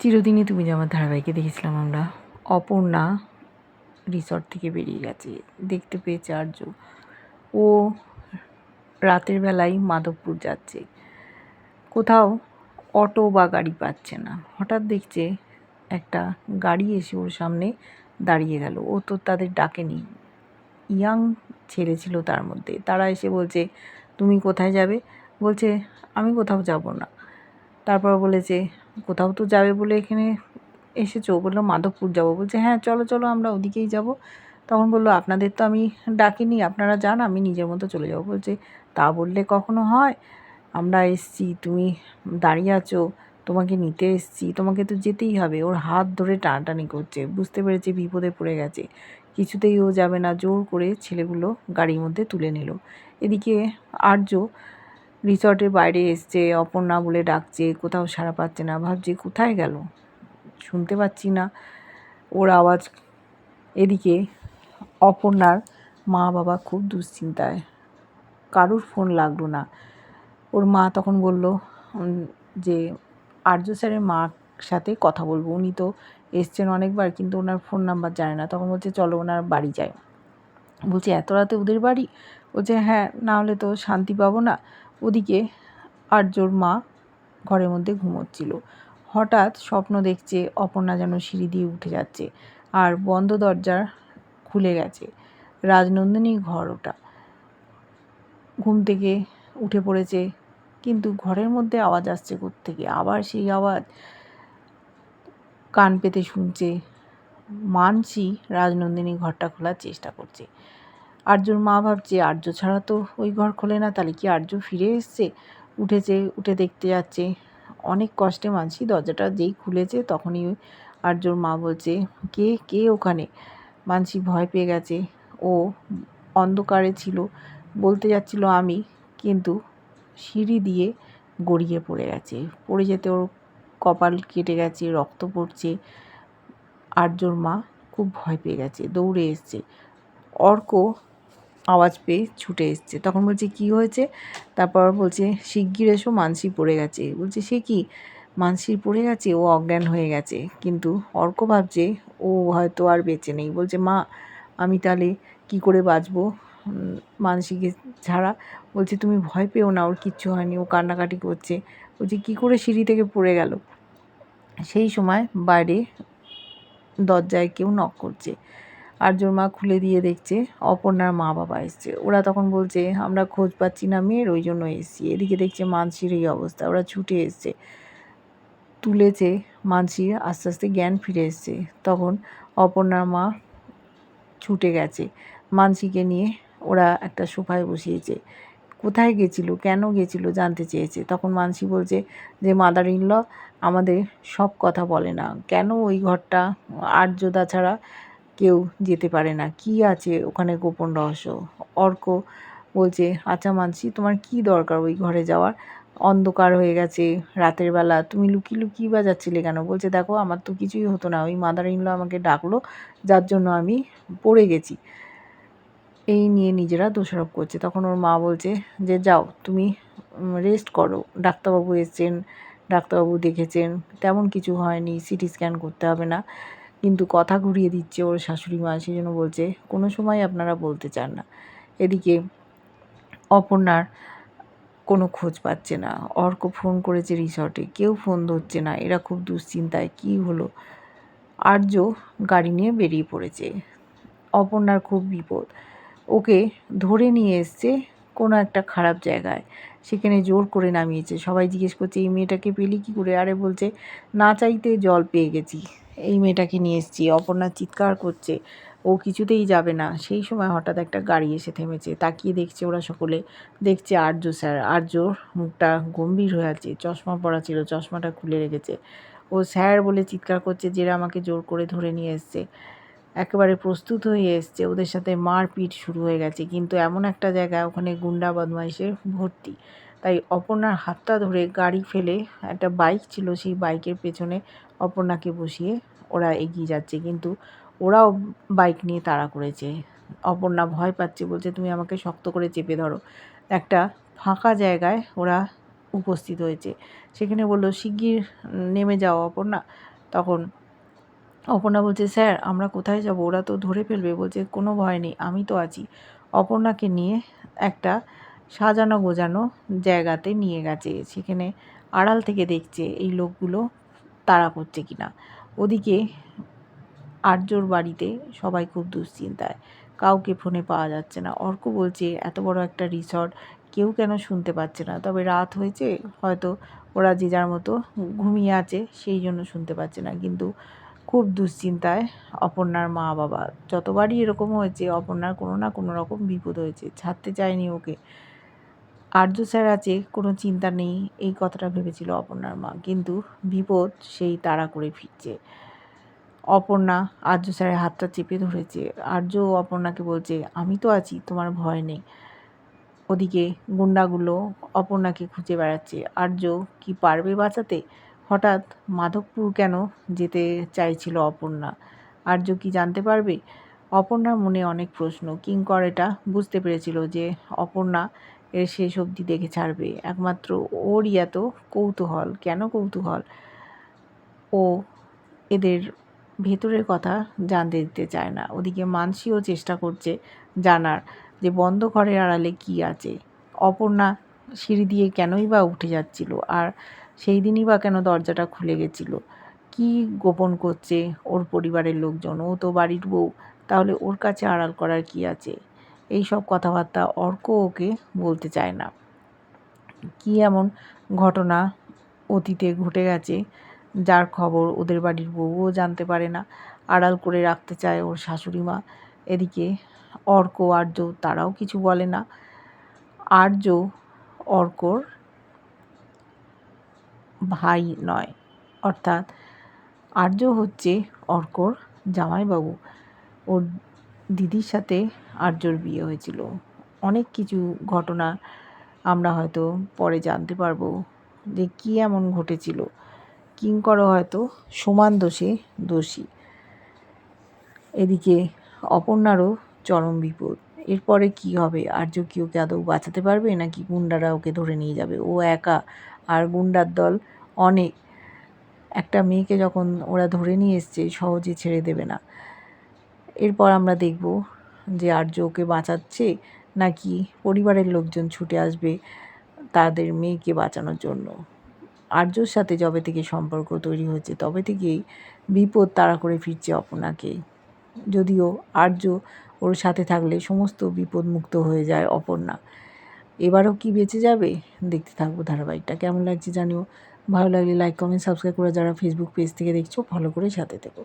চিরদিনই তুমি আমার ধারাবাহিকে দেখেছিলাম আমরা, অপর্ণা রিসর্ট থেকে বেরিয়ে গেছে। দেখতে পেয়েছে আর্য। ও রাতের বেলায় মাধবপুর যাচ্ছে। কোথাও অটো বা গাড়ি পাচ্ছে না। হঠাৎ দেখছে একটা গাড়ি এসে ওর সামনে দাঁড়িয়ে গেল। ও তো তাদের ডাকেনি। ইয়াং ছেলে ছিল তার মধ্যে। তারা এসে বলছে, তুমি কোথায় যাবে? বলছে, আমি কোথাও যাব না। তারপর বলেছে কোথাও তো যাবে বলে এখানে এসেছ? বলল, মাধবপুর যাব। বলছে হ্যাঁ চলো চলো, আমরা ওদিকেই যাব। তখন বলল, আপনাদের তো আমি ডাকিনি, আপনারা যান, আমি নিজের মতো চলে যাব। বলছে, তা বললে কখনো হয়? আমরা এসছি, তুমি দাঁড়িয়ে আছো, তোমাকে নিতে এসছি, তোমাকে তো যেতেই হবে। ওর হাত ধরে টানাটানি করছে, বুঝতে পেরেছে বিপদে পড়ে গেছে। কিছুতেই ও যাবে না, জোর করে ছেলেগুলো গাড়ির মধ্যে তুলে নিল। এদিকে আর্য রিসর্টের বাইরে এসছে, অপর্ণা বলে ডাকছে, কোথাও সাড়া পাচ্ছে না। ভাবছে, কোথায় গেল? শুনতে পাচ্ছি না। ওর আওয়াজ এদিকে অপর্ণার মা বাবা খুব দুশ্চিন্তায়। কারুর ফোন লাগল না। ওর মা তখন বলল যে আর্য স্যারের মার সাথে কথা বলব। উনি তো এসছেন অনেকবার, কিন্তু ওনার ফোন নাম্বার জানে না। তখন বলছে, চলো, ওনার বাড়ি যাই। বলছে, এত রাতে ওদের বাড়ি? বলছে হ্যাঁ না হলে তো শান্তি পাবো না। ওদিকে আর্যর মা ঘরের মধ্যে ঘুমোচ্ছিল। হঠাৎ স্বপ্ন দেখছে অপর্ণা যেন সিঁড়ি দিয়ে উঠে যাচ্ছে আর বন্ধ দরজা খুলে গেছে। রাজনন্দিনী ঘর ওটা। ঘুম থেকে উঠে পড়েছে, কিন্তু ঘরের মধ্যে আওয়াজ আসছে থেকে আবার সেই আওয়াজ কান পেতে শুনছে। মানসি রাজনন্দিনী ঘরটা খোলার চেষ্টা করছে। আর্যর মা ভাবছে, আর্য ছাড়া তো ওই ঘর খোলে না, তাহলে কি আর্য ফিরে এসছে? উঠেছে, উঠে দেখতে যাচ্ছে। অনেক কষ্টে মানসি দরজাটা যেই খুলেছে তখনই আর্যর মা বলছে, কে কে ওখানে? মানসি ভয় পেয়ে গেছে। ও অন্ধকারে ছিল, বলতে যাচ্ছিল আমি, কিন্তু সিঁড়ি দিয়ে গড়িয়ে পড়ে গেছে। পড়ে যেতে ওর কপাল কেটে গেছে, রক্ত পড়ছে। আর্যর মা খুব ভয় পেয়ে গেছে, দৌড়ে এসছে। অর্ক আওয়াজ পেয়ে ছুটে এসছে। তখন বলছে, কি হয়েছে? তারপর বলছে, শিগগির এসো, মানসি পড়ে গেছে। বলছে, সে কি? মানসির পড়ে গেছে, ও অজ্ঞান হয়ে গেছে, কিন্তু অর্ক ভাবছে ও হয়তো আর বেঁচে নেই। বলছে, মা, আমি তাহলে কি করে বাঁচবো? মানসিকে ছাড়া। বলছে, তুমি ভয় পেও না, ওর কিচ্ছু হয়নি, ও কান্নাকাটি করছে। বলছে, কী করে সিঁড়ি থেকে পড়ে গেল? সেই সময় বাইরে দরজায় কেউ নক করছে। আর্যর মা খুলে দিয়ে দেখছে, অপর্ণার মা বাবা এসছে। ওরা তখন বলছে, আমরা খোঁজ পাচ্ছি না মেয়ের, ওই জন্য এসছি। এদিকে দেখছে মানসির এই অবস্থা, ওরা ছুটে এসছে। তুলেছে মানসির, আস্তে আস্তে জ্ঞান ফিরে এসছে। তখন অপর্ণার মা ছুটে গেছে। মানসিকে নিয়ে ওরা একটা সোফায় বসিয়েছে। কোথায় গেছিল, কেন গেছিল জানতে চেয়েছে। তখন মানসি বলছে যে মাদার ইন ল আমাদের সব কথা বলে না। কেন ওই ঘরটা আর্যদা ছাড়া কেউ যেতে পারে না। কি আছে ওখানে গোপন রহস্য? অর্ক বলছে আচ্ছা মানছি, তোমার কি দরকার ওই ঘরে যাওয়ার? অন্ধকার হয়ে গেছে রাতের বেলা। তুমি লুকিয়ে লুকিয়ে বা যাচ্ছিলে কেন? বলছে, দেখো, আমার তো কিছুই হতো না। ওই মাদার ইনল আমাকে ডাকলো, যার জন্য আমি পড়ে গেছি। এই নিয়ে নিজেরা দোষারোপ করছে। তখন ওর মা বলছে যে, যাও, তুমি রেস্ট করো। ডাক্তারবাবু এসছেন, ডাক্তারবাবু দেখেছেন। তেমন কিছু হয়নি সিটি স্ক্যান করতে হবে না। কিন্তু কথা ঘুরিয়ে দিচ্ছে ওর শাশুড়ি মা সেই জন্য বলছে, কোনো সময় আপনারা বলতে চান না। এদিকে অপর্ণার কোনো খোঁজ পাচ্ছে না। অর্ক ফোন করেছে রিসর্টে, কেউ ফোন ধরছে না। এরা খুব দুশ্চিন্তায়, কী হলো? আর্য গাড়ি নিয়ে বেরিয়ে পড়েছে। অপর্ণার খুব বিপদ। ওকে ধরে নিয়ে এসছে কোনো একটা খারাপ জায়গায়। সেখানে জোর করে নামিয়েছে। সবাই জিজ্ঞেস করছে, এই মেয়েটাকে পেলি কী করে? আরে বলছে, না চাইতে জল পেয়ে গেছি। এই মেয়েটাকে নিয়ে এসেছি, অপর্ণা চিৎকার করছে, ও কিছুতেই যাবে না। সেই সময় হঠাৎ একটা গাড়ি এসে থেমেছে, তাকিয়ে দেখছে ওরা সকলে। দেখছে আর্য স্যার আর্যর মুখটা গম্ভীর হয়ে আছে, চশমা পরা ছিল, চশমাটা খুলে রেখেছে। ও স্যার বলে চিৎকার করছে যেরা আমাকে জোর করে ধরে নিয়ে এসছে। একেবারে প্রস্তুত হয়ে এসছে, ওদের সাথে মারপিট শুরু হয়ে গেছে। কিন্তু এমন একটা জায়গা ওখানে গুন্ডা বদমাইশে ভর্তি। তাই অপর্ণার হাতটা ধরে গাড়ি ফেলে একটা বাইক ছিল সেই বাইকের পেছনে অপর্ণাকে বসিয়ে ওরা এগিয়ে যাচ্ছে। কিন্তু ওরাও বাইক নিয়ে তাড়া করেছে। অপর্ণা ভয় পাচ্ছে, বলছে, তুমি আমাকে শক্ত করে চেপে ধরো। একটা ফাঁকা জায়গায় ওরা উপস্থিত হয়েছে। সেখানে বলল, শিগগির নেমে যাও অপর্ণা। তখন অপর্ণা বলছে, স্যার, আমরা কোথায় যাব? ওরা তো ধরে ফেলবে। বলছে, কোনো ভয় নেই, আমি তো আছি। অপর্ণাকে নিয়ে একটা সাজানো গোজানো জায়গাতে নিয়ে গেছে। সেখানে আড়াল থেকে দেখছে এই লোকগুলো তাড়া করছে কিনা। ওদিকে আর্যর বাড়িতে সবাই খুব দুশ্চিন্তায়। কাউকে ফোনে পাওয়া যাচ্ছে না। অর্ক বলছে, এত বড় একটা রিসর্ট, কেউ কেন শুনতে পাচ্ছে না? তবে রাত হয়েছে, হয়তো ওরা যে যার মতো ঘুমিয়ে আছে, সেই জন্য শুনতে পাচ্ছে না। কিন্তু খুব দুশ্চিন্তায় অপর্ণার মা বাবা যতবারই এরকম হয়েছে, অপর্ণার কোনো না কোনো রকম বিপদ হয়েছে। ছাড়তে চায়নি ওকে। আর্য স্যার আছে কোনো চিন্তা নেই, এই কথাটা ভেবেছিল অপর্ণার মা। কিন্তু বিপদ সেই তাড়া করে ফিরছে। অপর্ণা আর্য স্যারের হাতটা চেপে ধরেছে। আর্য অপর্ণাকে বলছে, আমি তো আছি, তোমার ভয় নেই। ওদিকে গুন্ডাগুলো অপর্ণাকে খুঁজে বেড়াচ্ছে। আর্য, কি পারবে বাঁচাতে? হঠাৎ মাধবপুর কেন যেতে চাইছিল অপর্ণা? আর্য কি জানতে পারবে? অপর্ণার মনে অনেক প্রশ্ন। কিঙ্কর এটা বুঝতে পেরেছিল যে অপর্ণা এর শেষ অবধি দেখে ছাড়বে। একমাত্র ওরই এত কৌতূহল। কেন কৌতূহল? ও এদের ভেতরের কথা জানতে দিতে চায় না। ওদিকে মানসিও চেষ্টা করছে জানার যে বন্ধ ঘরের আড়ালে কি আছে। অপর্ণা সিঁড়ি দিয়ে কেনই বা উঠে যাচ্ছিল আর সেই দিনই বা কেন দরজাটা খুলে গেছিল? কি গোপন করছে ওর পরিবারের লোকজন? ও তো বাড়ির বউ। তাহলে ওর কাছে আড়াল করার কি আছে? এই সব কথাবার্তা অর্ক ওকে বলতে চায় না। কি এমন ঘটনা অতীতে ঘটে গেছে যার খবর ওদের বাড়ির বউও জানতে পারে না, আড়াল করে রাখতে চায় ওর শাশুড়ি মা। এদিকে অর্ক, আর্য তারাও কিছু বলে না। আর্য অর্কর ভাই নয়, অর্থাৎ আর্য হচ্ছে অর্কর জামাইবাবু। ওর দিদির সাথে আর্যর বিয়ে হয়েছিল। অনেক কিছু ঘটনা আমরা হয়তো পরে জানতে পারব যে কী এমন ঘটেছিল। কিঙ্করও হয়তো সমান দোষে দোষী। এদিকে অপর্ণারও চরম বিপদ। এরপরে কি হবে? আর্য কি ওকে আদৌ বাঁচাতে পারবে নাকি গুন্ডারা ওকে ধরে নিয়ে যাবে? ও একা আর গুন্ডার দল অনেক। একটা মেয়েকে যখন ওরা ধরে নিয়ে এসছে, সহজে ছেড়ে দেবে না। এরপর আমরা দেখব যে আর্য ওকে বাঁচাচ্ছে নাকি পরিবারের লোকজন ছুটে আসবে তাদের মেয়েকে বাঁচানোর জন্য। আর্যর সাথে যবে থেকে সম্পর্ক তৈরি হয়েছে, তবে থেকেই বিপদ তাড়া করে ফিরছে অপর্ণাকে। যদিও আর্য ওর সাথে থাকলে সমস্ত বিপদ মুক্ত হয়ে যায় অপর্ণা। এবারও কি বেঁচে যাবে? দেখতে থাকব ধারাবাহিকটা। কেমন লাগছে জানিও। ভালো লাগলে লাইক কমেন্ট সাবস্ক্রাইব করে যারা ফেসবুক পেজ থেকে দেখছ ফলো করে সাথে থেকো।